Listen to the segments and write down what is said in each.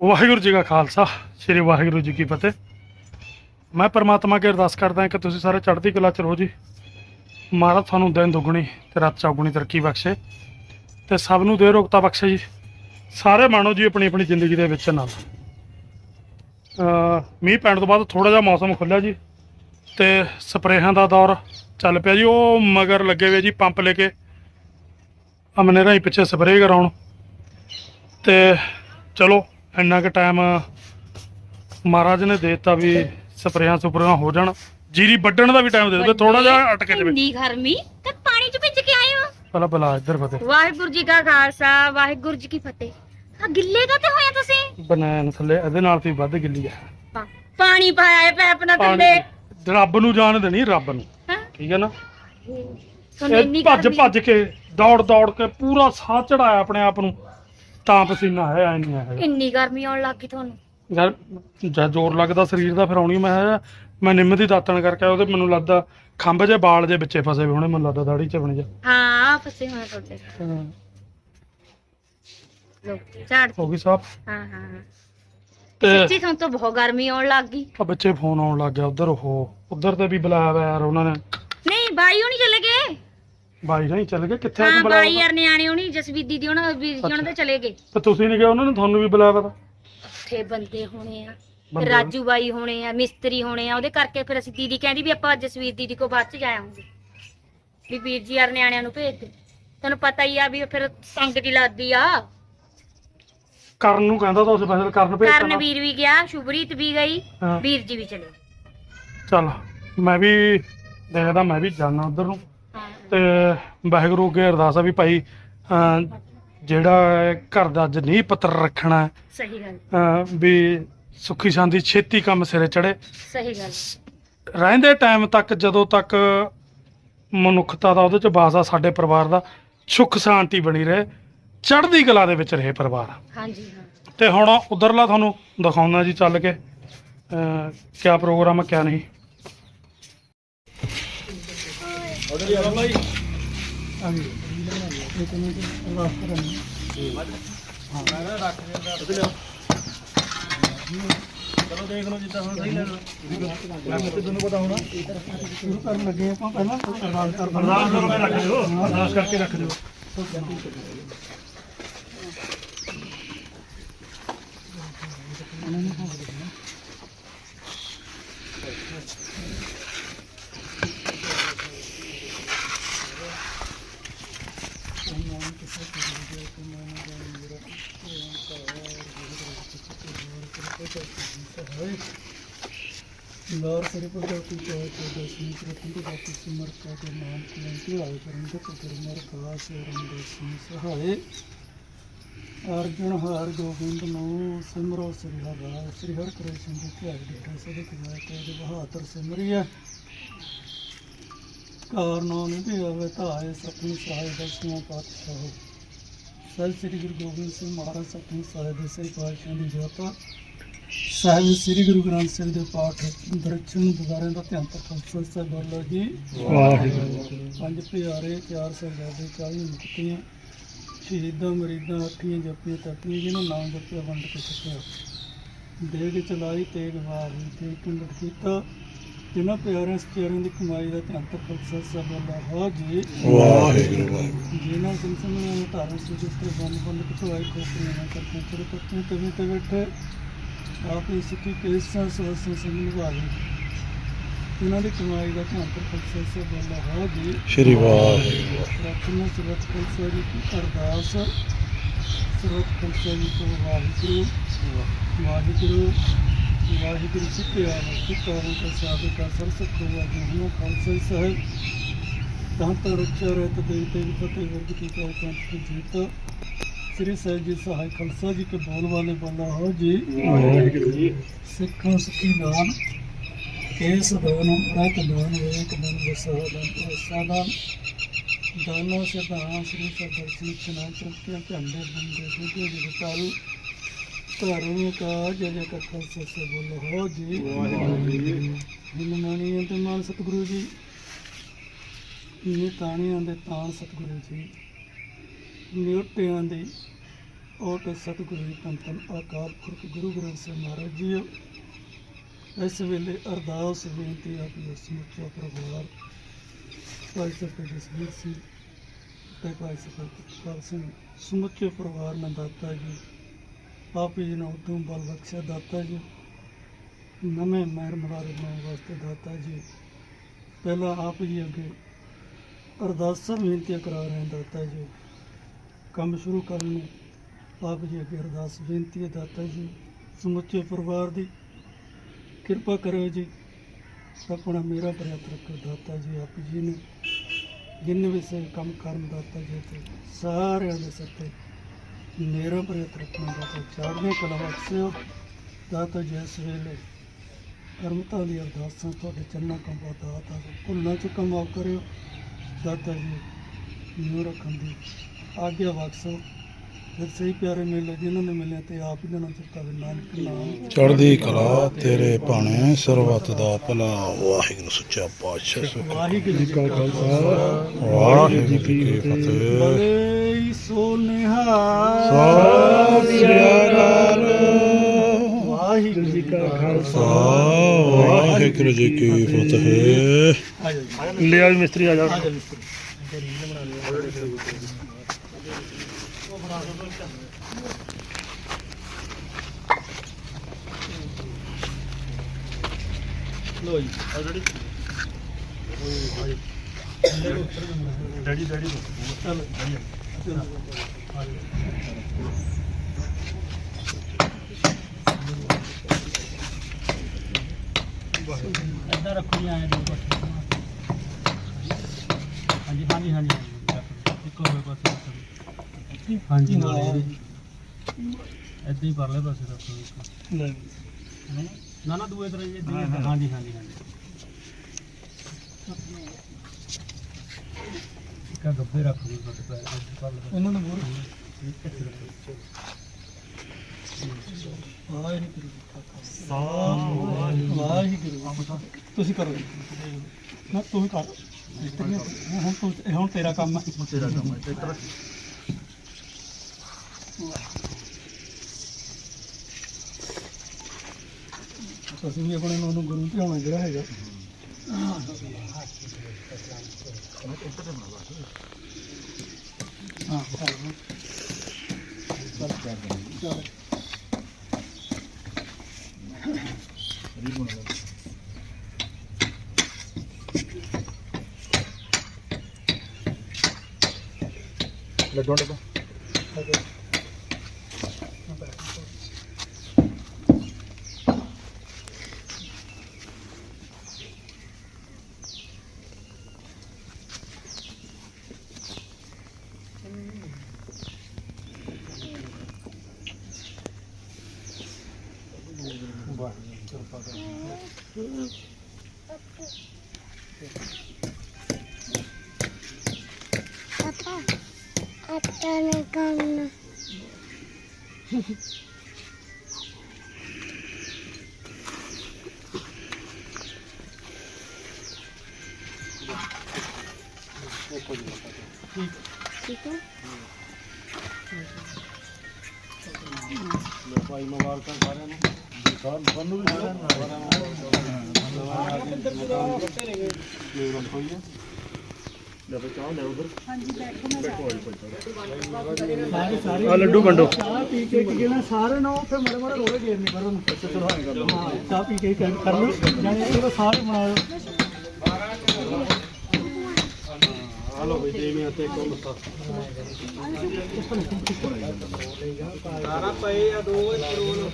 ਵਾਹਿਗੁਰੂ ਜੀ ਕਾ ਖਾਲਸਾ, ਸ੍ਰੀ ਵਾਹਿਗੁਰੂ ਜੀ ਕੀ ਫਤਿਹ। ਮੈਂ ਪਰਮਾਤਮਾ ਅੱਗੇ ਅਰਦਾਸ ਕਰਦਾ ਹਾਂ ਕਿ ਤੁਸੀਂ ਸਾਰੇ ਚੜ੍ਹਦੀ ਕਲਾ ਚ ਰਹੋ ਜੀ। ਮਹਾਰਾਜ ਤੁਹਾਨੂੰ ਦਿਨ ਦੁੱਗਣੀ ਤੇ ਰਾਤ ਚੌਗੁਣੀ ਤਰੱਕੀ ਬਖਸ਼ੇ ਤੇ ਸਭ ਨੂੰ ਦੇ ਰੋਗਤਾ ਬਖਸ਼ੇ ਜੀ। ਸਾਰੇ ਮਾਣੋ ਜੀ ਆਪਣੀ ਆਪਣੀ ਜ਼ਿੰਦਗੀ ਦੇ ਵਿੱਚ ਨਾਲ। ਮੀਂਹ ਪੈਣ ਤੋਂ ਬਾਅਦ ਥੋੜਾ ਜਿਹਾ ਮੌਸਮ ਖੁੱਲਿਆ ਜੀ ਤੇ ਸਪਰੇਹਾਂ ਦਾ ਦੌਰ ਚੱਲ ਪਿਆ ਜੀ। ਉਹ ਮਗਰ ਲੱਗੇ ਹੋਏ ਜੀ ਪੰਪ ਲੈ ਕੇ ਅਮਨੇ ਹੀ ਪਿੱਛੇ ਸਪਰੇਅ ਕਰਾਉਣ। ਤੇ ਚਲੋ ਇੰਨਾ ਕੁ ਟਾਈਮ ਮਹਾਰਾਜ ਨੇ ਦੇ ਦਿੱਤਾ ਵੀ ਸਪਰੇਆਂ ਸੁਪਰੇਆਂ ਹੋ ਜਾਣ। ਜੀਰੀ ਵੱਢਣ ਦਾ ਵੀ ਟਾਈਮ ਦੇ ਦਿੱਤਾ ਥੋੜਾ ਜਿਹਾ ਅਟਕੇ ਜਵੇ ਇੰਨੀ ਗਰਮੀ ਤੇ ਪਾਣੀ ਚ ਭਿੱਜ ਕੇ ਆਏ ਹੋ। ਪਹਿਲਾਂ ਬਲਾ ਇੱਧਰ ਫਤਿਹ। ਵਾਹਿਗੁਰੂ ਜੀ ਕਾ ਖਾਲਸਾ ਵਾਹਿਗੁਰੂ ਜੀ ਕੀ ਫਤਿਹ। ਆ ਗਿੱਲੇ ਕਾ ਤੇ ਹੋਇਆ ਤੁਸੀਂ? ਬਨੈਣ ਥੱਲੇ ਇਹਦੇ ਨਾਲ ਵੀ ਵੱਧ ਗਿੱਲੀ ਆ। ਪਾ- ਪਾਣੀ ਪਾਇਆ ਹੈ ਪੈਪ ਨਾ ਪਾਣੀ ਥੱਲੇ ਰੱਬ ਨੂੰ ਜਾਣ ਦੇਣੀ ਰੱਬ ਨੂੰ। ਹਾਂ? ਠੀਕ ਹੈ ਨਾ? ਤੁਹਾਨੂੰ ਇੰਨੀ ਇਹ ਭੱਜ ਗਰਮੀ ਭੱਜ ਕੇ ਦੌੜ ਦੌੜ ਕੇ ਪੂਰਾ ਸਾਹ ਚੜਾਇਆ ਆਪਣੇ ਆਪ ਨੂੰ। ਤਾਂ ਪਸੀਨਾ ਹੈ ਐ ਨਹੀਂ ਹੈ। ਇੰਨੀ ਗਰਮੀ ਆਉਣ ਲੱਗ ਗਈ ਤੁਹਾਨੂੰ? ਯਾਰ ਜਦ ਜ਼ੋਰ ਲੱਗਦਾ ਸਰੀਰ ਦਾ ਫਿਰ ਆਉਣੀ ਮੈਂ ਕਿਹਾ ਮੈਂ ਨਿੰਮ ਦੀ ਦਾਤਣ ਕਰਕੇ ਉਹਦੇ ਮੈਨੂੰ ਲੱਗਦਾ ਖੰਭ ਜੇ ਬਾਲ ਜੇ ਵਿੱਚੇ ਫਸੇ ਹੋਏ ਹੋਣੇ ਮੈਨੂੰ ਲੱਗਦਾ ਦਾੜੀ ਚ ਬਣ ਜਾ। ਹਾਂ ਫਸੇ ਹੋਏ ਤੁਹਾਡੇ। ਲੋਕ ਝਾੜ ਹੋ ਗਈ ਸਾਹਿਬ ਹਾਂ ਹਾਂ ਹਾਂ। ਤੇ ਸੱਚੀ ਤੁਹਾਨੂੰ ਤਾਂ ਬਹੁਤ ਗਰਮੀ ਆਉਣ ਲੱਗ ਗਈ। ਆ ਬੱਚੇ ਫੋਨ ਆਉਣ ਲੱਗ ਗਿਆ ਉਧਰ ਉਹ ਉਧਰ ਤੇ ਵੀ ਬੁਲਾਇਆ ਵਾ ਯਾਰ ਉਹਨਾਂ ਨੇ। ਨਹੀਂ ਬਾਈ ਹੋਣੀ ਚਲੇ ਗਏ? ਬਾਈ ਨਹੀਂ ਚੱਲ ਗਏ ਕਿੱਥੇ ਹਾਂ ਆ ਬਾਈ ਬੁਲਾਇਆ ਯਾਰ ਨਿਆਣੇ ਹੋਣੀ ਜਸਵੀਰ ਦੀਦੀ ਉਹਨਾਂ ਵੀਰ ਜੀ ਉਹਨਾਂ ਦੇ ਚਲੇ ਗਏ। ਤੇ ਤੁਸੀਂ ਨਹੀਂ ਗਏ ਉਹਨਾਂ ਨੇ ਤੁਹਾਨੂੰ ਵੀ ਬੁਲਾਇਆ ਵਾ ਉੱਥੇ ਬੰਦੇ ਹੋਣੇ ਆ ਬੰਦੇ ਰਾਜੂ ਬਾਈ ਹੋਣੇ ਆ ਮਿਸਤਰੀ ਹੋਣੇ ਆ ਉਹਦੇ ਕਰਕੇ ਫਿਰ ਅਸੀਂ ਦੀਦੀ ਕਹਿੰਦੀ ਵੀ ਆਪਾਂ ਜਸਵੀਰ ਦੀਦੀ ਕੋ ਬਾਅਦ ਚ ਜਾ ਆਉਂਗੇ ਵੀ ਵੀਰ ਜੀ ਯਾਰ ਨਿਆਣਿਆਂ ਨੂੰ ਭੇਜ ਦੇ। ਤੈਨੂੰ ਪਤਾ ਹੀ ਆ ਵੀ ਫਿਰ ਸੰਗ ਦੀ ਲੱਗਦੀ ਆ। ਕਰਨ ਨੂੰ ਕਹਿੰਦਾ ਤਾਂ ਉਸ ਫਸਲ ਕਰਨ ਭੇਜਤਾ ਨਾ। ਕਰਨਵੀਰ ਵੀ ਗਿਆ ਸ਼ੁਭਰੀਤ ਵੀ ਗਈ ਹਾਂ। ਵੀਰ ਜੀ ਵੀ ਚਲੇ ਚੱਲ ਮੈਂ ਵੀ ਦੇਖਦਾ ਮੈਂ ਵੀ ਜਾਣਾ ਉਧਰ ਨੂੰ। ਹਾਂ ਤੇ ਵਾਹਿਗੁਰੂ ਅੱਗੇ ਅਰਦਾਸ ਆ ਵੀ ਭਾਈ ਜਿਹੜਾ ਘਰ ਦਾ ਅੱਜ ਨੀਂਹ ਪੱਤਰ ਰੱਖਣਾ ਹੈ, ਸਹੀ ਗੱਲ। ਵੀ ਸੁੱਖੀ ਸ਼ਾਂਤੀ ਛੇਤੀ ਕੰਮ ਸਿਰੇ ਚੜੇ ਸਹੀ ਗੱਲ। ਰਹਿੰਦੇ ਟਾਈਮ ਤੱਕ ਜਦੋਂ ਤੱਕ ਮਨੁੱਖਤਾ ਦਾ ਉਹਦੇ ਚ ਵਾਸ ਆ ਸਾਡੇ ਪਰਿਵਾਰ ਦਾ ਸੁੱਖ ਸ਼ਾਂਤੀ ਬਣੀ ਰਹੇ ਚੜ੍ਹਦੀ ਕਲਾ ਦੇ ਵਿੱਚ ਰਹੇ ਪਰਿਵਾਰ। ਹਾਂਜੀ ਹਾਂ। ਤੇ ਹੁਣ ਉਧਰਲਾ ਤੁਹਾਨੂੰ ਦਿਖਾਉਣਾ ਜੀ ਚੱਲ ਕੇ ਅਹ, ਕਿਆ ਪ੍ਰੋਗਰਾਮ ਹੈ ਕਿਆ ਨਹੀਂ। ਚਲੋ ਦੇਖ ਲਓ ਜਿੱਦਾਂ ਹੁਣ ਸਹੀ ਲੱਗਦਾ ਮੈਂ ਤੇ ਤੁਹਾਨੂੰ ਪਤਾ ਹੋਣਾ ਸ਼ੁਰੂ ਕਰਨ ਲੱਗੇ ਆਪਾਂ ਪਹਿਲਾਂ ਅਰਦਾਸ ਕਰ ਅਰਦਾਸ ਕਰੋ ਰੱਖ ਦਿਓ ਅਰਦਾਸ ਕਰਕੇ ਰੱਖ ਦਿਓ ਲਾਰ ਸਰੇ ਭਗਵਤੀ ਚਾਹੇ ਤੇ ਦਸਮੀ ਪ੍ਰਥਮ ਤੋਂ ਬਾਕੀ ਸਿਮਰ ਕਾ ਕੇ ਨਾਮ ਕਲੰਤੀ ਆਏ ਕਰਨ ਤੇ ਪੁੱਤਰ ਮਰ ਕਾਸ ਹਰ ਗੋਬਿੰਦ ਨੂੰ ਸਿਮਰੋ ਸ੍ਰੀ ਹਰਿ ਸ੍ਰੀ ਹਰਿ ਕ੍ਰਿਸ਼ਨ ਜੀ ਧਿਆਇ ਦਿੱਤਾ ਸਦੇ ਕਿਵਾ ਤੇ ਬਹਾਦਰ ਸਿਮਰਿਆ ਕਾਰ ਨਾਮ ਨਿਧਿ ਆਵੇ ਧਾਏ ਸਤਿ ਸਹਾਇ ਦਸਵਾਂ ਪਾਤਸ਼ਾਹ। ਸਤ ਸ੍ਰੀ ਗੁਰੂ ਗੋਬਿੰਦ ਸਿੰਘ ਮਹਾਰਾਜ ਸਤਿ ਸਹਾਇ ਦੇ ਸੇ ਪਾਤਸ਼ਾਹ ਦੀ ਜੋਤਾ ਸਾਹਿਬ ਸ੍ਰੀ ਗੁਰੂ ਗ੍ਰੰਥ ਸਾਹਿਬ ਦੇ ਪਾਠ ਦਰਸ਼ਨ ਦੁਆਰਿਆਂ ਦਾ ਧਿਆਨ ਤੱਕ ਸੰਸਾ ਬੋਲੋ ਜੀ। ਵਾਹਿਗੁਰੂ ਪੰਜ ਪਿਆਰੇ ਚਾਰ ਸਾਹਿਬਾਦੇ ਚਾਲੀ ਮੁਕਤੀਆਂ ਸ਼ਹੀਦਾਂ ਮਰੀਦਾਂ ਅੱਠੀਆਂ ਜਪੀਆਂ ਤਪੀਆਂ ਜਿਹਨਾਂ ਨਾਮ ਜਪਿਆ ਵੰਡ ਕੇ ਸਕਿਆ ਦੇਗ ਚਲਾਈ ਤੇਗ ਵਾਹੀ ਤੇ ਕੰਗੜ ਕੀਤਾ। ਜਿਨ੍ਹਾਂ ਪਿਆਰਿਆਂ ਸਚਿਆਰਿਆਂ ਦੀ ਕਮਾਈ ਦਾ ਧਿਆਨ ਤੱਕ ਸੰਸਾ ਬੋਲੋ ਹੋ ਜੀ। ਵਾਹਿਗੁਰੂ ਜਿਨ੍ਹਾਂ ਸੰਸਮਨਾਂ ਨੂੰ ਧਾਰਨ ਸੁਜਿਤ ਬੰਦ ਬੰਦ ਕਚਵਾਈ ਖੋਪਰੀਆਂ ਨਾਲ ਕਰਕੇ ਚੜੇ ਤਵੇ ਤੇ ਬੈਠੇ। ਆਪ ਹੀ ਸਿੱਖੀ ਕੇਸਾਂ ਸਵਸਾਂ ਸੰਗ ਨਿਭਾਵੇ ਇਹਨਾਂ ਦੀ ਕਮਾਈ ਦਾ ਧਿਆਨ ਪਰ ਫਲਸੇ ਸੇ ਬੋਲਾ ਹੋ ਜੀ ਸ਼੍ਰੀ ਵਾਹਿਗੁਰੂ। ਪ੍ਰਾਰਥਨਾ ਸਰਵਤ ਫਲਸੇ ਜੀ ਕੀ ਅਰਦਾਸ ਸਰਵਤ ਫਲਸੇ ਜੀ ਕੋ ਵਾਹਿਗੁਰੂ ਵਾਹਿਗੁਰੂ ਵਾਹਿਗੁਰੂ ਸਿੱਖਿਆ ਵਸਤੂ ਕਾਰਨ ਕਾ ਸਾਧੂ ਕਾ ਸਰਸ ਖੋਵਾ ਜੀ ਖਾਲਸੇ ਸਾਹਿਬ ਤਾਂ ਤਾਂ ਰੱਖਿਆ ਰਹਿਤ ਦੇ ਤੇ ਫਤਿਹ ਵਰਗ ਕੀ ਕਾ ਕੰਠ ਜੀਤ। ਸ੍ਰੀ ਸਾਹਿਬ ਜੀ ਸਹਾਇ ਖਾਲਸਾ ਜੀ ਕੇ ਬੋਲ ਵਾਲੇ ਬੋਲਾ ਹੋ ਜੀ। ਸਿੱਖਾਂ ਸਿੱਖੀ ਦਾਨ ਕੇਸ ਦਾਨ ਰਾਤ ਦਾਨ ਵੇਕ ਦਾਨ ਵਸਾ ਦਾਨ ਪ੍ਰਸਾ ਦਾਨ ਦਾਨੋ ਸੇ ਦਾਨ ਸ੍ਰੀ ਸਰਦਰਸ਼ਨ ਚਨਾ ਤਰੱਕੀਆਂ ਝੰਡੇ ਬੰਦੇ ਸੁਧੇ ਜੀ ਤਾਰੂ ਧਰਮ ਕਾ ਜੈ ਜੈ ਕਥਾ ਸੇ ਬੋਲ ਹੋ ਜੀ। ਹਿੰਮਣੀ ਅੰਤ ਮਾਨ ਸਤਿਗੁਰੂ ਜੀ। ਇਹ ਤਾਣੀਆਂ ਦੇ ਤਾਣ ਸਤਿਗੁਰੂ ਜੀ। ਨਿਉਟਿਆਂ ਦੇ ਓਟ ਸਤਿਗੁਰੂ ਜੀ ਧੰਨ ਧੰਨ ਅਕਾਲ ਪੁਰਖ ਗੁਰੂ ਗ੍ਰੰਥ ਸਾਹਿਬ ਮਹਾਰਾਜ ਜੀ ਇਸ ਵੇਲੇ ਅਰਦਾਸ ਬੇਨਤੀ ਆਪ ਜੀ ਦਾ ਸਮੁੱਚਾ ਪਰਿਵਾਰ ਭਾਈ ਸਾਹਿਬ ਜਸਵੀਰ ਸਿੰਘ ਤੇ ਭਾਈ ਸਾਹਿਬ ਕਰ ਸਿੰਘ ਸਮੁੱਚੇ ਪਰਿਵਾਰ ਨਾਲ ਦਾਤਾ ਜੀ ਆਪ ਜੀ ਨੂੰ ਉਦਮ ਬਲ ਬਖਸ਼ਿਆ ਦਾਤਾ ਜੀ ਨਵੇਂ ਮਹਿਰ ਮੁਬਾਰਕ ਬਣਾਉਣ ਵਾਸਤੇ ਦਾਤਾ ਜੀ ਪਹਿਲਾਂ ਆਪ ਜੀ ਅੱਗੇ ਅਰਦਾਸਾਂ ਬੇਨਤੀਆਂ ਕਰਾ ਰਹੇ ਹਾਂ ਦਾਤਾ ਜੀ ਕੰਮ ਸ਼ੁਰੂ ਕਰਨ ਨੂੰ ਆਪ ਜੀ ਅੱਗੇ ਅਰਦਾਸ ਬੇਨਤੀ ਹੈ, ਦਾਤਾ ਜੀ, ਸਮੁੱਚੇ ਪਰਿਵਾਰ ਦੀ ਕਿਰਪਾ ਕਰਿਓ ਜੀ। ਆਪਣਾ ਮੇਰਾ ਪ੍ਰਯਤ ਰੱਖੋ, ਦਾਤਾ ਜੀ, ਆਪ ਜੀ ਨੇ ਜਿੰਨੇ ਵੀ ਸੇ ਕੰਮ ਕਰਨ ਦਾਤਾ ਜੀ ਤੇ ਸਾਰਿਆਂ ਦੇ ਸਿਰ ਤੇ ਮੇਰਾ ਪ੍ਰਯਤ ਰੱਖਣਾ ਦਾਤਾ ਚਾੜਨੇ ਕਲਾ ਬਖਸ਼ਿਓ ਦਾਤਾ ਜੀ, ਇਸ ਵੇਲੇ ਕਰਮਤਾ ਦੀ ਅਰਦਾਸਾਂ ਤੁਹਾਡੇ ਚੰਨਾ ਕੰਬਾ ਦਾਤਾ ਭੁੱਲਾਂ 'ਚ ਮਾਫ ਕਰਿਓ। ਦਾਤਾ ਜੀ, ਨਿਉ ਰੱਖਣ ਦੀ ਆਗਿਆ ਬਖਸ਼ੋ ਸਹੀ ਪਿਆਰੇ ਮੇਲੇ ਜਿਨ੍ਹਾਂ ਨੇ ਮਿਲਿਆ ਤੇ ਆਪ ਹੀ ਨਾਲ ਚਿੱਤਾ ਦੇ ਨਾਨਕ ਨਾਮ ਚੜ੍ਹਦੀ ਕਲਾ ਤੇਰੇ ਭਾਣੇ ਸਰਬੱਤ ਦਾ ਭਲਾ ਵਾਹਿਗੁਰੂ ਸੱਚਾ ਪਾਤਸ਼ਾਹ ਸੁਖ ਵਾਹਿਗੁਰੂ ਜੀ ਕਾ ਖਾਲਸਾ। ਵਾਹਿਗੁਰੂ ਜੀ ਕੀ ਫਤਿਹ। ਬਲੇ ਸੋ ਨਿਹਾਲ ਸਤਿ ਸ੍ਰੀ ਅਕਾਲ। ਵਾਹਿਗੁਰੂ ਜੀ ਕਾ ਖਾਲਸਾ। ਵਾਹਿਗੁਰੂ ਜੀ ਕੀ ਫਤਿਹ। ਆ ਜਾਓ ਜੀ ਲਿਆ ਮਿਸਤਰੀ ਆ ਜਾ ਆ ਜਾਓ ਮਿਸਤਰੀ ਲੋ ਜੀ ਡੈਡੀ ਡੈਡੀ ਚਲੋ ਚਲੋ ਰੱਖੋ ਜੀ ਆਏ ਦੋ ਪਾਸੇ ਹਾਂਜੀ ਹਾਂਜੀ ਹਾਂਜੀ। ਇੱਕੋ ਹੋਏ ਪਾਸੇ ਰੱਖੋ ਹਾਂਜੀ ਨਾਲ ਇੱਦਾਂ ਹੀ ਪਰਲੇ ਪਾਸੇ ਰੱਖੋ ਇੱਕ। ਨਹੀਂ। ਨਾ ਨਾ ਦੂਏ ਤਰ੍ਹਾਂ ਜੀ ਇੱਦਾਂ ਹੀ ਏਦਾਂ। ਹਾਂਜੀ ਹਾਂਜੀ ਹਾਂਜੀ। ਕਾ ਗੱਬੇ ਰੱਖ ਦਿਓ ਤੁਹਾਡੇ ਪੈਰ ਇੱਥੇ ਪਰਲੇ ਪਾਸੇ। ਇਹਨਾਂ ਨੂੰ ਬੋਲ ਵਾਹਿਗੁਰੂ ਜੀ ਕਾ ਖਾਲਸਾ ਵਾਹਿਗੁਰੂ। ਤੁਸੀਂ ਕਰੋ ਜੀ। ਨਾ ਤੂੰ ਵੀ ਕਰ। ਮਿਸਤਰੀ। ਹੁਣ ਤੂੰ ਹੁਣ ਤੇਰਾ ਕੰਮ ਹੈ। ਤੇਰਾ ਕੰਮ ਹੈ ਅਸੀਂ ਵੀ ਆਪਣੇ ਨੂੰ ਗੁਰੂ ਧਿਆਉਣਾ ਜਿਹੜਾ ਹੈਗਾ। ਹਾਂ ਹਾਂ। ਚਲ ਲੱਡੂ। ਡੱਬਾ Papa, atana kanna. Sika? Lepa ima varkan karena. ਆ ਲੱਡੂ ਵੰਡੋ। ਚਾਹ ਪੀ ਕੇ ਕੀ ਕਹਿਣਾ ਸਾਰੇ ਨਾ ਉੱਥੇ ਮੜੇ ਮੜੇ ਰੋੜੇ ਗੇਰ ਨਹੀਂ ਕਰਨ ਹਾਂ ਚਾਹ ਪੀ ਕੇ ਕਰ ਕਰ ਲਓ ਜਾਨੇ ਇਹ ਤਾਂ ਸਾਰੇ ਬਣਾਓ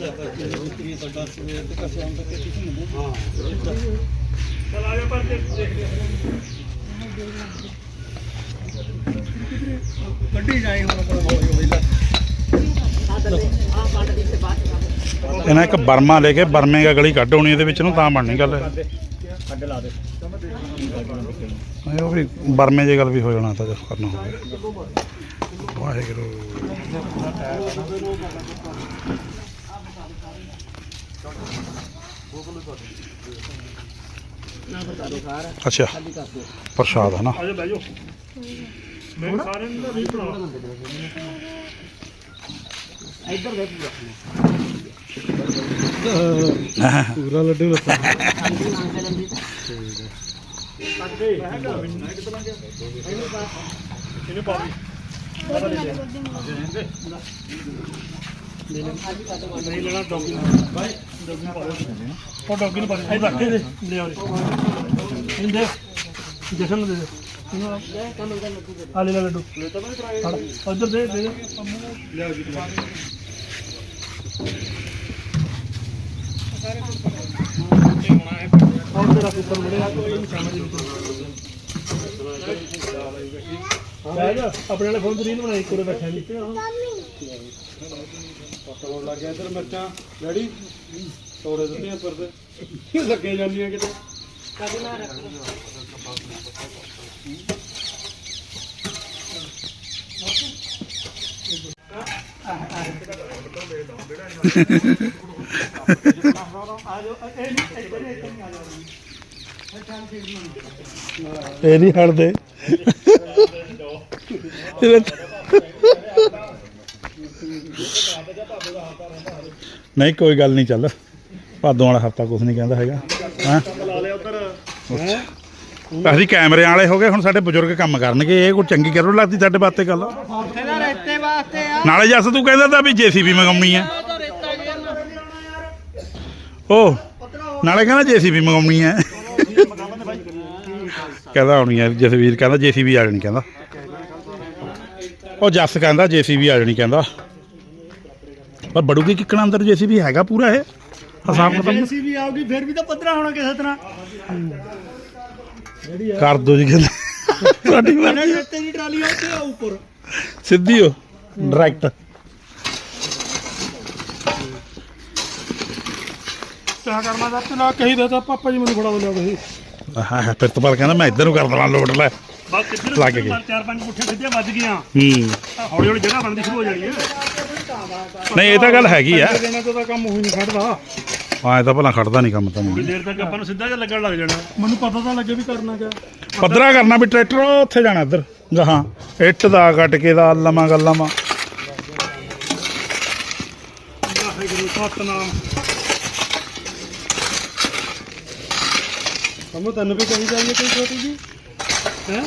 ਚੱਲੀ ਜੀ ਕੱਢੀ ਜਾਈ ਹੁਣ ਕੋਲ ਹੋ ਜੋ ਵੇਲਾ ਇਹਨਾਂ ਇੱਕ ਬਰਮਾ ਲੈ ਕੇ ਬਰਮੇ ਦਾ ਗਲੀ ਕੱਢ ਹੋਣੀ, ਇਹਦੇ ਵਿੱਚ ਨੂੰ ਤਾਂ ਬਣਨੀ ਗੱਲ ਕੱਢ ਲਾ ਦੇ ਉਹ ਵੀ ਬਰਮੇ ਦੀ ਗੱਲ ਵੀ ਹੋ ਜਾਣਾ ਤਾਂ ਕਰਨਾ ਹੋਵੇ। ਵਾਹਿਗੁਰੂ। ਅੱਛਾ। ਪ੍ਰਸ਼ਾਦ ਹੈ ਨਾ। ਆਜੋ ਬਹਿ ਜਾਓ। ਮੈਂ ਸਾਰਿਆਂ ਨੂੰ ਤਾਂ ਨਹੀਂ ਬਣਾ। ਪੂਰਾ ਲੱਡੂ ਲੱਤਾ ਇਹਨੂੰ ਪਾ। ਦੇ ਨਹੀਂ ਲੈਣਾ ਡੌਗੀ ਬਾਈ ਡੌਗੀ ਨੂੰ ਪਾ ਉਹ ਡੌਗੀ ਨੂੰ ਪਾ ਇਹ ਰੱਖ ਦੇ ਲੈ ਆਓ ਇਹਨੂੰ ਦੇ ਜਸ਼ਨ ਨੂੰ ਦੇ ਦੇ ਆ- ਲੈ ਲੈ ਲੱਡੂ ਫੜ, ਦੇ ਦੇ ਦੇ। ਲਿਆਓ ਜੀ ਹੋਰ ਤੇਰਾ ਕੁੱਕਰ ਮਿਲੇਗਾ ਕੋਈ ਨਹੀਂ ਸ਼ਾਮ ਦੀ ਆਪਣੇ ਵਾਲੇ ਫੋਨ ਤੇ ਰੀਲ ਬਣਾਈ ਕੋਲੇ ਬੈਠਾ ਨਹੀਂ ਤੋੜ ਲੱਗ ਗਿਆ। ਇਧਰ ਮਿਰਚਾਂ ਡੈਡੀ ਤੋੜੇ ਦਿੱਤੀਆਂ ਪਰ ਤੇ। ਲੱਗੇ ਜਾਂਦੀਆਂ ਕਿਤੇ। ਇਹ ਨਹੀਂ ਹਟਦੇ। ਨਹੀਂ, ਕੋਈ ਗੱਲ ਨਹੀਂ, ਚੱਲ। ਭਾਦੋਂ ਵਾਲਾ ਹਫਤਾ ਕੁਝ ਨਹੀਂ ਕਹਿੰਦਾ ਹੈਗਾ। ਹਾਂ? ਲਾ ਲਿਆ ਉਧਰ ਅਸੀਂ ਕੈਮਰੇ ਵਾਲੇ ਹੋ ਗਏ, ਹੁਣ ਸਾਡੇ ਬਜ਼ੁਰਗ ਕੰਮ ਕਰਨਗੇ। ਇਹ ਕੋਈ ਚੰਗੀ ਕਰੋ ਲੱਗਦੀ ਸਾਡੇ ਬਾਤੇ ਗੱਲ। ਨਾਲੇ ਜੱਸ, ਤੂੰ ਕਹਿੰਦਾ ਤਾਂ ਵੀ ਜੀਸੀਬੀ ਮੰਗਾਉਣੀ ਆ। ਉਹ ਨਾਲੇ ਕਹਿੰਦਾ ਜੀਸੀਬੀ ਮੰਗਾਉਣੀ ਆ। ਕਹਿੰਦਾ ਆਉਣੀ ਆ, ਜਸਵੀਰ ਕਹਿੰਦਾ ਜੀਸੀਬੀ ਆ ਜਾਣੀ ਕਹਿੰਦਾ। ਉਹ ਜੱਸ ਕਹਿੰਦਾ ਜੀਸੀਬੀ ਆ ਜਾਣੀ ਕਹਿੰਦਾ। ਪਰ ਬੜੂਗੀ ਕਿੱਕਣਾ ਅੰਦਰ ਜੀਸੀਬੀ ਹੈਗਾ ਪੂਰਾ ਇਹ? ਹਿਸਾਬ ਕਿਤਾਬ ਸੀ ਵੀ ਆਉਗੀ ਫਿਰ ਵੀ ਤਾਂ ਪੱਧਰਾ ਹੋਣਾ ਕਿਸੇ ਤਰ੍ਹਾਂ। ਕਰ ਦੋ ਜੀ ਕਹਿੰਦਾ ਤੁਹਾਡੀ ਮਰਜ਼ੀ। ਦੀ ਟਰਾਲੀ ਉੱਤੇ ਆ ਉੱਪਰ। ਸਿੱਧੀ ਹੋ ਡਾਇਰੈਕਟ। ਕਿਆ ਕਰਨਾ ਦਾ ਤੇ ਨਾ ਕਹੀ ਦੇ ਤਾਂ ਪਾਪਾ ਜੀ ਮੈਨੂੰ ਫੜਾ ਦੋ ਲਿਆ ਤੁਸੀਂ। ਹਾਂ ਫਿਰ ਤੋਂ ਬਾਅਦ ਕਹਿੰਦਾ ਮੈਂ ਇੱਧਰ ਨੂੰ ਕਰ ਦਵਾਂ ਲੋਡ ਲੈ। ਬਸ ਕਿੱਧਰ ਲੱਗ ਗਏ। ਚਾਰ ਪੰਜ ਪੁੱਠੇ ਸਿੱਧੇ ਵੱਜ ਗਈਆਂ। ਹੂੰ। ਹੌਲੀ ਹੌਲੀ ਜਗ੍ਹਾ ਬਣਦੀ ਸ਼ੁਰੂ ਹੋ ਜਾਣੀ ਹੈ। ਨਹੀਂ ਇਹ ਤਾਂ ਗੱਲ ਹੈਗੀ ਆ। ਦੇਣਾ ਤਾਂ ਕੰਮ ਹੋਈ ਨਹੀਂ ਖੜਦਾ। ਹਾਂ ਇਹ ਤਾਂ ਭਲਾ ਖੜਦਾ ਨਹੀਂ ਕੰਮ ਤਾਂ ਵੀ ਦੇਰ ਤੱਕ ਆਪਾਂ ਨੂੰ ਸਿੱਧਾ ਜਿਹਾ ਲੱਗਣ ਲੱਗ ਜਾਣਾ। ਮੈਨੂੰ ਪਤਾ ਤਾਂ ਲੱਗੇ ਵੀ ਕਰਨਾ ਕਿਆ। ਪੱਧਰਾ ਕਰਨਾ ਵੀ ਟਰੈਕਟਰ ਉਹ ਉੱਥੇ ਜਾਣਾ ਇੱਧਰ। ਗਾਹਾਂ ਇੱਟ ਦਾ ਕੱਟ ਕੇ ਦਾ ਲਮਾ ਗੱਲਾਮਾ ਵਾਹਿਗੁਰੂ ਸਤਨਾਮ। ਕੰਮ ਤੈਨੂੰ ਵੀ ਕਹੀ ਜਾਈਏ ਕੋਈ ਛੋਟੀ ਜੀ ਹੈ?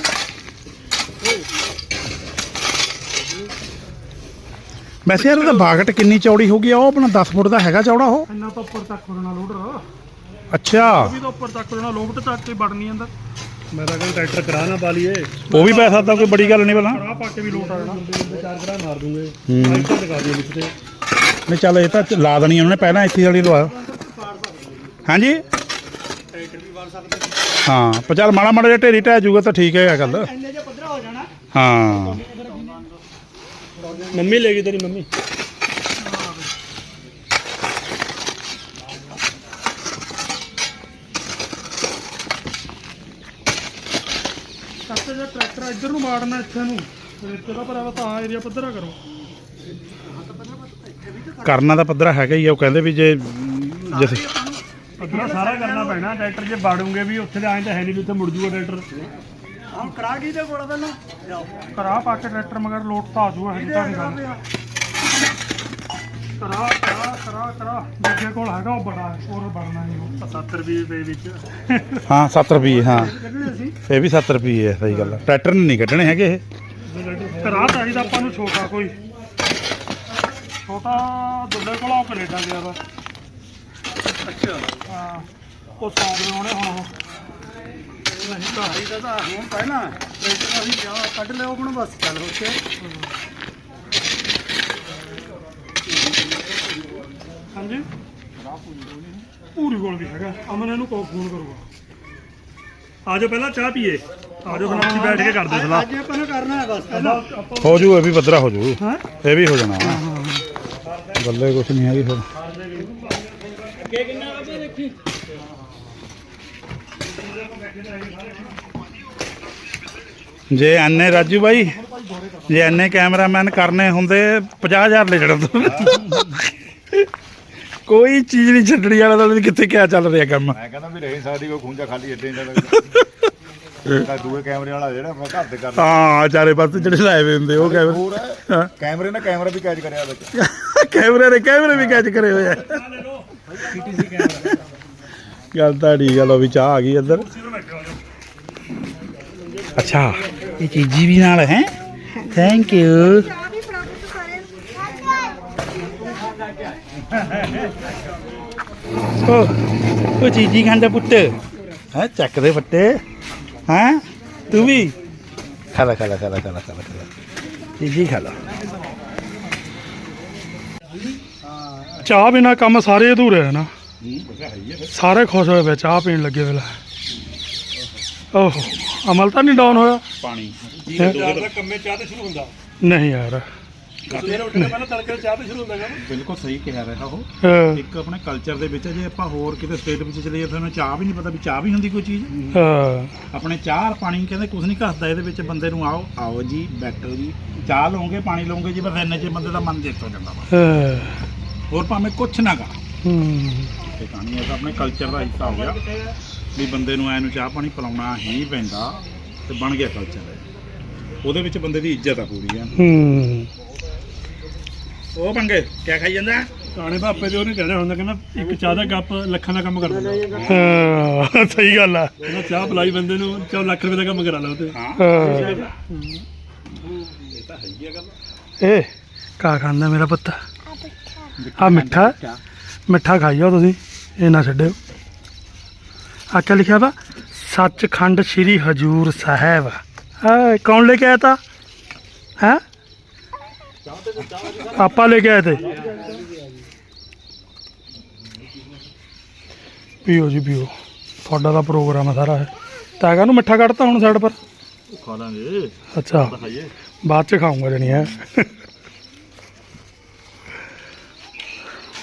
ਵੈਸੇ ਯਾਰ ਇਹਦਾ ਬਾਗਟ ਕਿੰਨੀ ਚੌੜੀ ਹੋ ਗਈ ਆ ਉਹ ਆਪਣਾ 10 ਫੁੱਟ ਦਾ ਹੈਗਾ ਚੌੜਾ ਉਹ। ਇੰਨਾ ਤਾਂ ਉੱਪਰ ਤੱਕ ਹੋਣਾ ਲੋਡਰ। ਅੱਛਾ। ਵੀ ਤਾਂ ਉੱਪਰ ਤੱਕ ਹੋਣਾ ਲੋਡ ਤੱਕ ਕੇ ਵੜਨੀ ਅੰਦਰ ਮੈਂ ਤਾਂ ਕਹਿੰਦਾ ਟਰੈਕਟਰ ਕਰਾ ਨਾ ਪਾ ਲਈਏ ਉਹ ਵੀ ਪੈ ਸਕਦਾ ਕੋਈ ਬੜੀ ਗੱਲ ਨਹੀਂ ਭਲਾ ਕਰਾ ਪਾ ਕੇ ਵੀ ਲੋਡ ਆ ਜਾਣਾ। ਚਾਰ ਗਰਾ ਮਾਰ ਦੂੰਗੇ। ਤਾਂ ਲਗਾ ਦਿਓ ਵਿੱਚ ਤੇ। ਨਹੀਂ ਚੱਲ ਇਹ ਤਾਂ ਲਾ ਦੇਣੀ ਉਹਨੇ ਪਹਿਲਾਂ ਇੱਥੇ ਵਾਲੀ ਲਵਾ। ਹਾਂਜੀ? ਹਾਂ ਪਰ ਚੱਲ ਮਾੜਾ ਮਾੜਾ ਜਿਹਾ ਢੇਰੀ ਢਹਿ ਜਾਊਗਾ ਤਾਂ ਠੀਕ ਹੈ ਇਹ ਗੱਲ। ਇੰਨੇ ਜਿਹਾ ਪੱਧਰਾ ਹੋ ਜਾਣਾ। ਹਾਂ। ਮੰਮੀ ਲੈ ਗਈ ਤੇਰੀ ਮੰਮੀ। ਕੱਤੇ ਦਾ ਟਰੈਕਟਰ ਇੱਧਰ ਨੂੰ ਮਾਰਨਾ ਇੱਥੇ ਨੂੰ। ਰੇਤੇ ਦਾ ਭਰਾਵਾ ਤਾਂ ਏਰੀਆ ਪੱਧਰਾ ਕਰੋ। ਕਰਨਾ ਤਾਂ ਪੱਧਰਾ ਹੈਗਾ ਹੀ ਆ ਉਹ ਕਹਿੰਦੇ ਵੀ ਜੇ ਜਿਸ ਪੱਧਰਾ ਸਾਰਾ ਕਰਨਾ ਪੈਣਾ ਟਰੈਕਟਰ ਜੇ ਬਾੜੂਗੇ ਵੀ ਉੱਥੇ ਤਾਂ ਐਂ ਤਾਂ ਹੈ ਨਹੀਂ ਵੀ ਉੱਥੇ ਮੁੜ ਜੂਗਾ ਟਰੈਕਟਰ। ਹੁਣ ਕਰਾ ਕੀ ਤੇ ਕੋਲ ਪਹਿਲਾਂ? ਕਰਾ ਪਾ ਕੇ ਟਰੈਕਟਰ ਮਗਰ ਲੋਟ ਤਾਂ ਆ ਜੂਗਾ ਹਜੇ ਤਾਂ ਨਹੀਂ ਗੱਲ। ਕਰਾ ਕਰਾ ਕਰਾ ਕਰਾ। ਦੂਜੇ ਕੋਲ ਹੈਗਾ ਉਹ ਬੜਾ ਹੋਰ ਬਣਨਾ ਨਹੀਂ ਉਹ। 70 ਰੁਪਏ ਦੇ ਵਿੱਚ। ਹਾਂ 7 ਰੁਪਏ ਹਾਂ। ਸੀ? ਇਹ ਵੀ 7 ਰੁਪਏ ਹੈ ਸਹੀ ਗੱਲ ਆ। ਟਰੈਕਟਰ ਨੇ ਨਹੀਂ ਕੱਢਣੇ ਹੈਗੇ ਇਹ। ਕਰਾ ਚਾਹੀਦਾ ਆਪਾਂ ਨੂੰ ਛੋਟਾ ਕੋਈ। ਛੋਟਾ ਦੁੱਲੇ ਕੋਲ ਉਹ ਕੈਨੇਡਾ ਗਿਆ ਵਾ। ਅੱਛਾ। ਹਾਂ ਉਹ ਸੌਂ ਗਏ ਹੋਣੇ ਹੁਣ ਉਹ। ਨਹੀਂ ਤਾਂ ਹੁਣ ਪਹਿਲਾਂ ਟਰੈਕਟਰ ਅਸੀਂ ਕਿਹਾ ਕੱਢ ਲਿਓ ਆਪਣਾ ਬਸ ਚੱਲ ਹੋ ਕੇ ਹਾਂਜੀ? ਪੂਰੀ ਕੋਲ ਵੀ ਹੈਗਾ। ਅਮਨ ਇਹਨੂੰ ਕੋ ਫੋਨ ਕਰੂਗਾ। ਆਜੋ ਪਹਿਲਾਂ ਚਾਹ ਪੀਏ। ਆਜੋ ਫਿਰ ਅਸੀਂ ਬੈਠ ਕੇ ਕਰਦੇ ਸਲਾਹ। ਅੱਜ ਆਪਾਂ ਨੂੰ ਕਰਨਾ ਹੈ ਬਸ ਪਹਿਲਾਂ। ਆਪਾਂ ਹੋ ਜੂ ਇਹ ਵੀ ਪੱਧਰਾ ਹੋ ਜੂ। ਹਾਂ? ਇਹ ਵੀ ਹੋ ਜਾਣਾ। ਬੱਲੇ ਕੁਛ ਨਹੀਂ ਹੈਗੀ ਫਿਰ। ਜੇ ਐਨੇ ਰਾਜੂ ਬਾਈ ਜੇ ਐਨੇ ਕੈਮਰਾਮੈਨ ਕਰਨੇ ਹੁੰਦੇ 50000 ਲੈ ਤੂੰ। ਕੋਈ ਚੀਜ਼ ਨਹੀਂ ਛੱਡਣੀ ਵਾਲਾ ਤਾਂ ਕਿੱਥੇ ਕਿਆ ਚੱਲ ਰਿਹਾ ਕੰਮ। ਮੈਂ ਕਹਿੰਦਾ ਵੀ ਰਹੀ ਸਾਡੀ ਕੋਈ ਖੂੰਜਾ ਖਾਲੀ ਏਡੇ ਇੰਨਾ ਲੱਗਦਾ ਦੂਏ ਕੈਮਰੇ ਵਾਲਾ ਜਿਹੜਾ ਆਪਣਾ ਘਰ ਦੇ ਕਰਦਾ ਹਾਂ ਚਾਰੇ ਪਾਸੇ ਜਿਹੜੇ ਲਾਏ ਹੋਏ ਹੁੰਦੇ ਉਹ ਕੈਮਰੇ। ਕੈਮਰੇ ਨਾਲ ਕੈਮਰਾ ਵੀ ਕੈਚ ਕਰਿਆ ਵਿੱਚ। ਕੈਮਰੇ ਨੇ ਕੈਮਰੇ ਵੀ ਕੈਚ ਕਰੇ ਹੋਏ ਆ। ਗੱਲ ਤਾਂ ਠੀਕ ਆ ਲੋ ਵੀ ਚਾਹ ਆ ਗਈ ਇੱਧਰ। ਅੱਛਾ, ਇਹ ਚੀਜ਼ੀ ਵੀ ਨਾਲ ਹੈ। ਥੈਂਕ ਯੂ ਉਹ ਉਹ ਚੀਜ਼ੀ ਖਾਂਦਾ ਪੁੱਤ। ਹੈ, ਚੱਕ ਦੇ ਫੱਟੇ। ਹਾਂ, ਤੂੰ ਵੀ? ਖਾ ਲੈ ਖਾ ਲੈ ਖਾ ਲੈ ਖਾ ਲੈ ਖਾ ਲੈ ਚੀਜ਼ੀ ਖਾ ਲੈ। ਚਾਹ ਬਿਨਾ ਕੰਮ ਸਾਰੇ ਅਧੂਰੇ ਆ ਨਾ। ਸਾਰੇ ਖੁਸ਼ ਹੋਏ ਪਏ ਚਾਹ ਪੀਣ ਲੱਗੇ ਵੇਲੇ। ਓਹ ਅਮਲ ਤਾਂ ਨਹੀਂ ਡਾਊਨ ਹੋਇਆ? ਪਾਣੀ। ਕੰਮੇ ਚਾਹ ਤੇ ਸ਼ੁਰੂ ਹੁੰਦਾ। ਨਹੀਂ ਯਾਰ। ਸਵੇਰੇ ਉੱਠ ਕੇ ਪਹਿਲਾਂ ਤੜਕੇ ਚਾਹ ਤੇ ਸ਼ੁਰੂ ਹੁੰਦਾ ਕੰਮ ਬਿਲਕੁਲ ਸਹੀ ਕਿਹਾ ਰਿਹਾ ਉਹ। ਇੱਕ ਆਪਣੇ ਕਲਚਰ ਦੇ ਵਿੱਚ ਜੇ ਆਪਾਂ ਹੋਰ ਕਿਤੇ ਸਟੇਟ ਵਿੱਚ ਚਲੇ ਜਾਂਦੇ ਚਾਹ ਵੀ ਨਹੀਂ ਪਤਾ ਵੀ ਚਾਹ ਵੀ ਹੁੰਦੀ ਕੋਈ ਚੀਜ਼। ਹਾਂ, ਆਪਣੇ ਚਾਹ ਪਾਣੀ ਕਹਿੰਦੇ ਕੁਝ ਨਹੀਂ ਘਸਦਾ ਇਹਦੇ ਵਿੱਚ ਬੰਦੇ ਨੂੰ ਆਓ ਆਓ ਜੀ ਬੈਠੋ ਜੀ। ਚਾਹ ਲਓਗੇ ਪਾਣੀ ਲਓਗੇ ਜੀ ਬਸ ਇੰਨੇ ਚ ਬੰਦੇ ਦਾ ਮਨ ਹੋ ਜਾਂਦਾ ਵਾ। ਹਾਂ, ਹੋਰ ਭਾਵੇਂ ਕੁਛ ਨਾ ਕਰ ਹੂੰ, ਤੇ ਕਹਾਣੀ ਇਹ ਤਾਂ ਆਪਣੇ ਕਲਚਰ ਦਾ ਹਿੱਸਾ ਹੋ ਗਿਆ। ਵੀ ਬੰਦੇ ਨੂੰ ਐ ਨੂੰ ਚਾਹ ਪਾਣੀ ਪਿਲਾਉਣਾ ਹੀ ਪੈਂਦਾ ਤੇ ਬਣ ਗਿਆ ਕਲਚਰ ਉਹਦੇ ਵਿੱਚ ਬੰਦੇ ਦੀ ਇੱਜ਼ਤ ਆ ਪੂਰੀ ਆ ਹੂੰ। ਉਹ ਪੰਗੇ ਕਿਆ ਖਾਈ ਜਾਂਦਾ? ਕਾਣੇ ਭਾਪੇ ਦੇ ਉਹਨੇ ਕਹਿਣਾ ਹੁੰਦਾ ਕਹਿੰਦਾ ਇੱਕ ਚਾਹ ਦਾ ਕੱਪ ਲੱਖਾਂ ਦਾ ਕੰਮ ਕਰ ਦਿੰਦਾ ਹਾਂ, ਸਹੀ ਗੱਲ ਆ। ਕਹਿੰਦਾ ਚਾਹ ਪਲਾਈ ਬੰਦੇ ਨੂੰ ਚਾਹ ਲੱਖ ਰੁਪਏ ਦਾ ਕੰਮ ਕਰਾ ਲਓ ਤੇ। ਹਾਂ। ਇਹ ਕਾ ਖਾਂਦਾ ਮੇਰਾ ਪੁੱਤ। ਆ ਮਿੱਠਾ। ਮਿੱਠਾ ਖਾਈਓ ਤੁਸੀਂ ਇਹ ਨਾ ਛੱਡਿਓ। ਆ ਕਿਆ ਲਿਖਿਆ ਵਾ? ਸੱਚਖੰਡ ਸ੍ਰੀ ਹਜੂਰ ਸਾਹਿਬ। ਹਾਂ ਕੌਣ ਲੈ ਕੇ ਆਇਆ ਤਾ? ਹੈ? ਆਪਾਂ ਲੈ ਕੇ ਆਏ ਤੇ। ਪੀਓ ਜੀ ਪੀਓ। ਤੁਹਾਡਾ ਦਾ ਪ੍ਰੋਗਰਾਮ ਹੈ ਸਾਰਾ। ਤਾਂ ਕਾਹਨੂੰ ਮਿੱਠਾ ਕੱਢਤਾ ਹੁਣ ਸਾਈਡ ਪਰ? ਖਾ ਲਾਂਗੇ। ਅੱਛਾ। ਬਾਅਦ ਚ ਖਾਊਂਗਾ ਜਣੀ ਹੈ।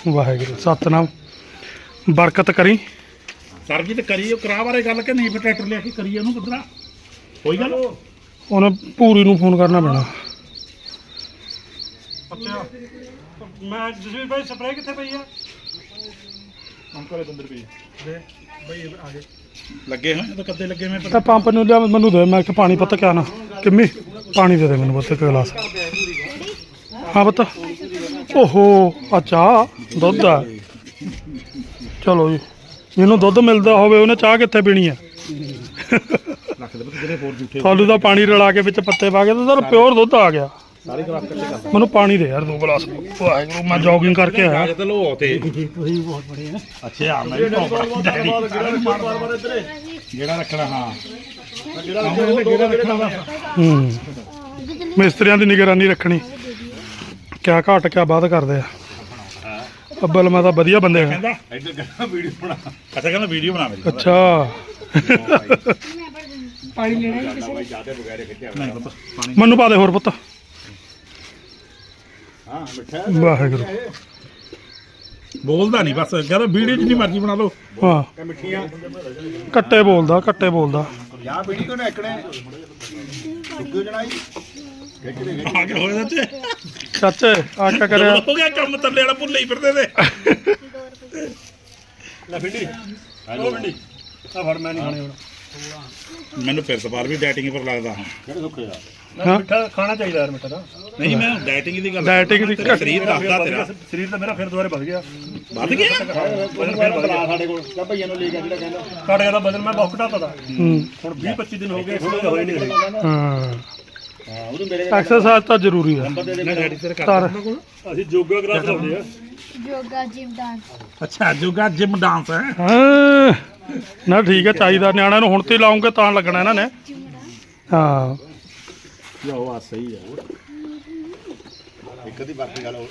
ਵਾਹਿਗੁਰੂ ਸਤਨਾਮ। ਬਰਕਤ ਕਰੀ। ਸਰਬਜੀਤ ਕਰੀ ਉਹ ਕਰਾ ਬਾਰੇ ਗੱਲ ਕਿ ਨਹੀਂ? ਫਿਰ ਟਰੈਕਟਰ ਲਿਆ ਕੇ ਕਰੀਏ ਉਹਨੂੰ ਕਿੱਧਰਾ ਕੋਈ ਗੱਲ ਉਹਨੇ ਪੂਰੀ ਨੂੰ ਫੋਨ ਕਰਨਾ ਪੈਣਾ। ਅੱਛਾ। ਮੈਂ ਜਸਵੀਰ ਭਾਈ ਸਪਰੇਅ ਕਿੱਥੇ ਪਈ ਆ? ਅੰਕਲ ਅੰਦਰ ਵੀ ਬਈ ਆ ਗਏ। ਲੱਗੇ ਹੋਏ ਤਾਂ ਕੱਦੇ ਲੱਗੇ ਮੈਂ ਤਾਂ ਪੰਪ ਨੂੰ ਲਿਆ ਮੈਨੂੰ ਦੇ ਮੈਂ ਕਿ ਪਾਣੀ ਪਤਾ ਕਿਆ ਨਾ। ਕਿੰਮੀ ਪਾਣੀ ਦੇ ਦੇ ਮੈਨੂੰ ਪੁੱਤ ਇੱਕ ਗਲਾਸ। ਹਾਂ ਪੁੱਤ। ਓਹੋ ਚਾਹ ਦੁੱਧ ਆ ਚਲੋ ਜੀ ਜਿਹਨੂੰ ਦੁੱਧ ਮਿਲਦਾ ਹੋਵੇ ਉਹਨੇ ਚਾਹ ਕਿੱਥੇ ਪੀਣੀ ਆ ਲੱਖ ਦੇ ਜਿਹੜੇ ਹੋਰ ਝੂਠੇ ਥਾਲੂ ਦਾ ਪਾਣੀ ਰਲਾ ਕੇ ਵਿੱਚ ਪੱਤੇ ਪਾ ਕੇ ਤੇ ਸਰ ਪਿਓਰ ਦੁੱਧ ਆ ਗਿਆ। ਸਾਰੇ ਗਲਾਸ ਕੱਟੇ ਕਰ ਮੈਨੂੰ ਪਾਣੀ ਦੇ ਯਾਰ ਦੋ ਗਲਾਸ। ਵਾਹਿਗੁਰੂ ਮੈਂ ਜੋਗਿੰਗ ਕਰਕੇ ਆਇਆ। ਅੱਜ ਤਾਂ ਲੋ ਤੇ। ਤੁਸੀਂ ਬਹੁਤ ਬੜੇ ਆ ਅੱਛਾ ਮੈਂ ਵੀ ਪਾਉਂ ਜਿਹੜਾ ਰੱਖਣਾ ਹਾਂ। ਜਿਹੜਾ ਰੱਖਣਾ ਵਾ ਹੂੰ। ਮਿਸਤਰੀਆਂ ਦੀ ਨਿਗਰਾਨੀ ਰੱਖਣੀ। ਕਿਆ ਘਾਟ ਕਿਆ ਬਾਤ ਕਰਦੇ ਆ। ਅੱਬਲ ਮੈਂ ਤਾਂ ਵਧੀਆ ਬੰਦੇ ਆ। ਕਹਿੰਦਾ ਇੱਧਰ ਕਹਿੰਦਾ ਵੀਡੀਓ ਬਣਾ ਅੱਛਾ ਕਹਿੰਦਾ ਵੀਡੀਓ ਬਣਾ ਮੇਰੀ। ਅੱਛਾ। ਬਾਈ ਜਿਆਦੇ ਬਗੈਰੇ ਖਿੱਚਿਆ ਨਹੀਂ ਪੁੱਤ ਪਾਣੀ ਮੈਨੂੰ ਪਾ ਦੇ ਹੋਰ ਪੁੱਤ। ਹਾਂ ਮਿੱਠਾ ਵਾਹਿਗੁਰੂ। ਬੋਲਦਾ ਨਹੀਂ ਬਸ ਕਹਿੰਦਾ ਵੀਡੀਓ ਜਿੰਨੀ ਮਰਜ਼ੀ ਬਣਾ ਲਓ। ਹਾਂ। ਮਿੱਠੀਆਂ। ਕੱਟੇ ਬੋਲਦਾ ਕੱਟੇ ਬੋਲਦਾ। ਜਾਂ ਵੀਡੀਓ ਨੇ ਐਕਣੇ ਦੁੱਗੂ ਜਣਾਈ ਆ ਕੇ ਹੋਇਆ ਤੇ। ਚਾਚੇ ਆ ਕਿਆ ਕਰਿਆ। ਹੋ ਗਿਆ ਕੰਮ ਤੱਲੇ ਵਾਲਾ ਭੁੱਲੇ ਹੀ ਫਿਰਦੇ ਤੇ। ਲੈ ਫਿੰਡੀ ਉਹ ਫਿੰਡੀ ਆ ਫੜ ਮੈਂ ਨਹੀਂ ਖਾਣੇ ਹੁਣ। ਮੈਨੂੰ ਫਿਰ ਬਾਅਦ ਵੀ ਡਾਈਟਿੰਗ ਪਰ ਲੱਗਦਾ। ਹਾਂ ਕਿਹੜੇ ਸੁੱਕੇ ਆ? ਹਾਂ। ਮਿੱਠਾ ਖਾਣਾ ਚਾਹੀਦਾ ਯਾਰ ਮਿੱਠਾ ਤਾਂ। ਨਹੀਂ ਮੈਂ ਡਾਈਟਿੰਗ ਦੀ ਗੱਲ Dieting ਦੀ ਤੇਰਾ ਸਰੀਰ ਦੱਸਦਾ ਤੇਰਾ। ਸਰੀਰ ਤਾਂ ਮੇਰਾ ਫਿਰ ਦੁਬਾਰੇ ਵੱਧ ਗਿਆ। ਵੱਧ ਗਿਆ? ਵਜ਼ਨ ਫਿਰ ਵੱਧ ਗਿਆ। ਸਾਡੇ ਕੋਲ। ਤਾਂ ਭਈਆ ਨੂੰ ਲੈ ਗਿਆ ਜਿਹੜਾ ਕਹਿੰਦਾ। ਘਟ ਗਿਆ ਤਾਂ ਵਜ਼ਨ ਮੈਂ ਬਹੁਤ ਘਟਾਤਾ ਤਾ। ਹੂੰ। ਹੁਣ 20 25 ਦਿਨ ਹੋ ਗਏ ਇਸ ਹੋਏ ਨਹੀਂ ਰਹੇ ਹਾਂ। ਹਾਂ। ਉਹਨੂੰ ਮੇਰੇ ਐਕਸਰਸਾਈਜ਼ ਤਾਂ ਜ਼ਰੂਰੀ ਆ ਅਸੀਂ ਯੋਗਾ ਕਲਾਸ ਲਾਉਂਦੇ ਆ। ਯੋਗਾ ਜਿਮ ਡਾਂਸ ਅੱਛਾ ਜੋਗਾ ਜਿਮ ਡਾਂਸ ਹੈ। ਹਾਂ। ਨਾ ਠੀਕ ਹੈ ਚਾਹੀਦਾ ਨਿਆਣਿਆਂ ਨੂੰ ਹੁਣ ਤੇ ਲਾਉਂਗੇ ਤਾਂ ਲੱਗਣਾ ਇਹਨਾਂ ਨੇ। ਹਾਂ। ਯੋ ਆ ਸਹੀ ਹੈ ਇੱਕ ਦੀ ਬਾਕੀ ਗੱਲ ਹੋਰ।